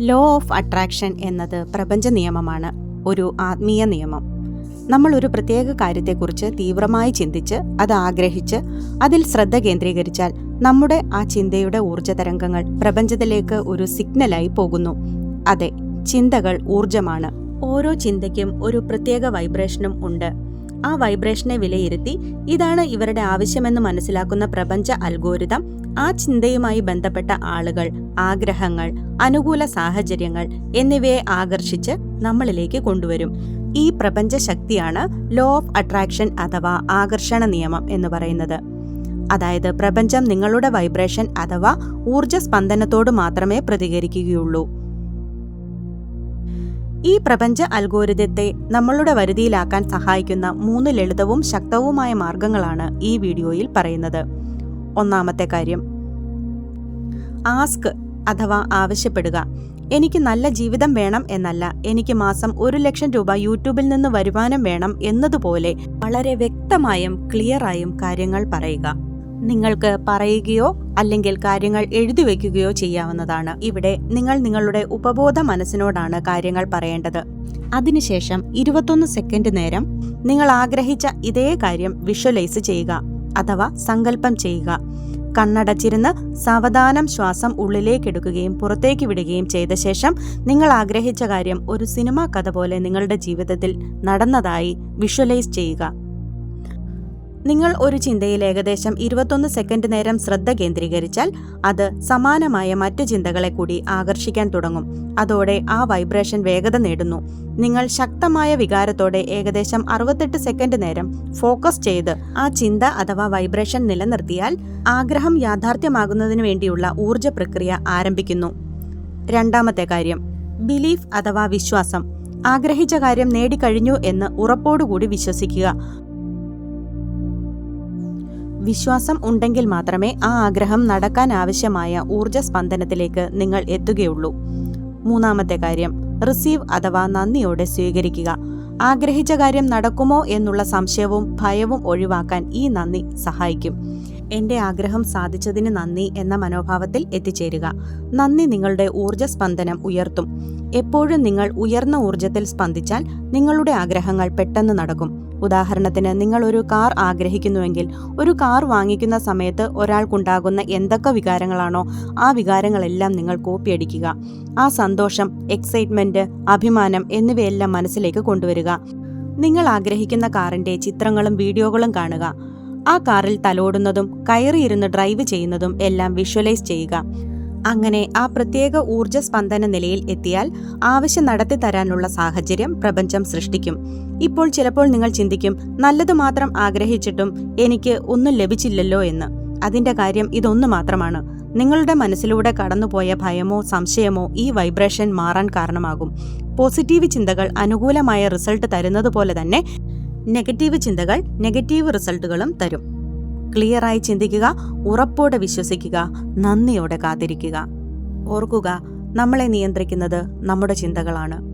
Law of attraction എന്നത് പ്രപഞ്ച നിയമമാണ് ഒരു ആത്മീയ നിയമം. നമ്മൾ ഒരു പ്രത്യേക കാര്യത്തെക്കുറിച്ച് തീവ്രമായി ചിന്തിച്ച് അത് ആഗ്രഹിച്ച് അതിൽ ശ്രദ്ധ കേന്ദ്രീകരിച്ചാൽ നമ്മുടെ ആ ചിന്തയുടെ ഊർജ തരംഗങ്ങൾ പ്രപഞ്ചത്തിലേക്ക് ഒരു സിഗ്നലായി പോകുന്നു. അതെ ചിന്തകൾ ഊർജമാണ് ഓരോ ചിന്തയ്ക്കും ഒരു പ്രത്യേക വൈബ്രേഷനും ഉണ്ട്. ആ വൈബ്രേഷനെ വിലയിരുത്തി ഇതാണ് ഇവരുടെ ആവശ്യമെന്ന് മനസ്സിലാക്കുന്ന പ്രപഞ്ച അൽഗോരിതം ആ ചിന്തയുമായി ബന്ധപ്പെട്ട ആളുകൾ ആഗ്രഹങ്ങൾ അനുകൂല സാഹചര്യങ്ങൾ എന്നിവയെ ആകർഷിച്ച് നമ്മളിലേക്ക് കൊണ്ടുവരും. ഈ പ്രപഞ്ച ശക്തിയാണ് ലോ ഓഫ് അട്രാക്ഷൻ അഥവാ ആകർഷണ നിയമം എന്ന് പറയുന്നത്. അതായത് പ്രപഞ്ചം നിങ്ങളുടെ വൈബ്രേഷൻ അഥവാ ഊർജ സ്പന്ദനത്തോട് മാത്രമേ പ്രതികരിക്കുകയുള്ളൂ. ഈ പ്രപഞ്ച അൽഗോരിതത്തെ നമ്മളുടെ വരുതിയിലാക്കാൻ സഹായിക്കുന്ന മൂന്ന് ലളിതവും ശക്തവുമായ മാർഗങ്ങളാണ് ഈ വീഡിയോയിൽ പറയുന്നത്. ഒന്നാമത്തെ കാര്യം. ആസ്ക് അഥവാ ആവശ്യപ്പെടുക. എനിക്ക് നല്ല ജീവിതം വേണം എന്നല്ല. എനിക്ക് മാസം ഒരു ലക്ഷം രൂപ യൂട്യൂബിൽ നിന്ന് വരുമാനം വേണം എന്നതുപോലെ വളരെ വ്യക്തമായും ക്ലിയറായും കാര്യങ്ങൾ പറയുക. നിങ്ങൾക്ക് പറയുകയോ അല്ലെങ്കിൽ കാര്യങ്ങൾ എഴുതി വയ്ക്കുകയോ ചെയ്യാവുന്നതാണ്. ഇവിടെ നിങ്ങൾ നിങ്ങളുടെ ഉപബോധ മനസ്സിനോടാണ് കാര്യങ്ങൾ പറയേണ്ടത്. അതിനുശേഷം ഇരുപത്തൊന്ന് സെക്കൻഡ് നേരം നിങ്ങൾ ആഗ്രഹിച്ച ഇതേ കാര്യം വിഷ്വലൈസ് ചെയ്യുക. അഥവാ സങ്കല്പം ചെയ്യുക. കണ്ണടച്ചിരുന്ന് സാവധാനം ശ്വാസം ഉള്ളിലേക്കെടുക്കുകയും പുറത്തേക്ക് വിടുകയും ചെയ്ത ശേഷം നിങ്ങൾ ആഗ്രഹിച്ച കാര്യം ഒരു സിനിമാ കഥ പോലെ നിങ്ങളുടെ ജീവിതത്തിൽ നടന്നതായി വിഷ്വലൈസ് ചെയ്യുക. നിങ്ങൾ ഒരു ചിന്തയിൽ ഏകദേശം ഇരുപത്തൊന്ന് സെക്കൻഡ് നേരം ശ്രദ്ധ കേന്ദ്രീകരിച്ചാൽ അത് സമാനമായ മറ്റ് ചിന്തകളെ കൂടി ആകർഷിക്കാൻ തുടങ്ങും. അതോടെ ആ വൈബ്രേഷൻ വേഗത നേടുന്നു. നിങ്ങൾ ശക്തമായ വികാരത്തോടെ ഏകദേശം അറുപത്തെട്ട് സെക്കൻഡ് നേരം ഫോക്കസ് ചെയ്ത് ആ ചിന്ത അഥവാ വൈബ്രേഷൻ നിലനിർത്തിയാൽ ആഗ്രഹം യാഥാർത്ഥ്യമാകുന്നതിനു വേണ്ടിയുള്ള ഊർജ പ്രക്രിയ ആരംഭിക്കുന്നു. രണ്ടാമത്തെ കാര്യം ബിലീഫ് അഥവാ വിശ്വാസം. ആഗ്രഹിച്ച കാര്യം നേടിക്കഴിഞ്ഞു എന്ന് ഉറപ്പോടുകൂടി വിശ്വസിക്കുക. വിശ്വാസം ഉണ്ടെങ്കിൽ മാത്രമേ ആ ആഗ്രഹം നടക്കാൻ ആവശ്യമായ ഊർജ സ്പന്ദനത്തിലേക്ക് നിങ്ങൾ എത്തുകയുള്ളൂ. മൂന്നാമത്തെ കാര്യം റിസീവ് അഥവാ നന്ദിയോടെ സ്വീകരിക്കുക. ആഗ്രഹിച്ച കാര്യം നടക്കുമോ എന്നുള്ള സംശയവും ഭയവും ഒഴിവാക്കാൻ ഈ നന്ദി സഹായിക്കും. എന്റെ ആഗ്രഹം സാധിച്ചതിന് നന്ദി എന്ന മനോഭാവത്തിൽ എത്തിച്ചേരുക. നന്ദി നിങ്ങളുടെ ഊർജ സ്പന്ദനം ഉയർത്തും. എപ്പോഴും നിങ്ങൾ ഉയർന്ന ഊർജത്തിൽ സ്പന്ദിച്ചാൽ നിങ്ങളുടെ ആഗ്രഹങ്ങൾ പെട്ടെന്ന് നടക്കും. ഉദാഹരണത്തിന് നിങ്ങൾ ഒരു കാർ ആഗ്രഹിക്കുന്നുവെങ്കിൽ ഒരു കാർ വാങ്ങിക്കുന്ന സമയത്ത് ഒരാൾക്കുണ്ടാകുന്ന എന്തൊക്കെ വികാരങ്ങളാണോ ആ വികാരങ്ങളെല്ലാം നിങ്ങൾ കോപ്പിയടിക്കുക. ആ സന്തോഷം എക്സൈറ്റ്മെന്റ് അഭിമാനം എന്നിവയെല്ലാം മനസ്സിലേക്ക് കൊണ്ടുവരിക. നിങ്ങൾ ആഗ്രഹിക്കുന്ന കാറിന്റെ ചിത്രങ്ങളും വീഡിയോകളും കാണുക. ആ കാറിൽ തലോടുന്നതും കയറിയിരുന്ന് ഡ്രൈവ് ചെയ്യുന്നതും എല്ലാം വിഷ്വലൈസ് ചെയ്യുക. അങ്ങനെ ആ പ്രത്യേക ഊർജ സ്പന്ദന നിലയിൽ എത്തിയാൽ ആവശ്യം നടത്തി തരാനുള്ള സാഹചര്യം പ്രപഞ്ചം സൃഷ്ടിക്കും. ഇപ്പോൾ ചിലപ്പോൾ നിങ്ങൾ ചിന്തിക്കും നല്ലത് മാത്രം ആഗ്രഹിച്ചിട്ടും എനിക്ക് ഒന്നും ലഭിച്ചില്ലല്ലോ എന്ന്. അതിന്റെ കാര്യം ഇതൊന്നു മാത്രമാണ്. നിങ്ങളുടെ മനസ്സിലൂടെ കടന്നുപോയ ഭയമോ സംശയമോ ഈ വൈബ്രേഷൻ മാറാൻ കാരണമാകും. പോസിറ്റീവ് ചിന്തകൾ അനുകൂലമായ റിസൾട്ട് തരുന്നത് പോലെ തന്നെ നെഗറ്റീവ് ചിന്തകൾ നെഗറ്റീവ് റിസൾട്ടുകളും തരും. ക്ലിയറായി ചിന്തിക്കുക ഉറപ്പോടെ വിശ്വസിക്കുക നന്ദിയോടെ കാത്തിരിക്കുക. ഓർക്കുക നമ്മളെ നിയന്ത്രിക്കുന്നത് നമ്മുടെ ചിന്തകളാണ്.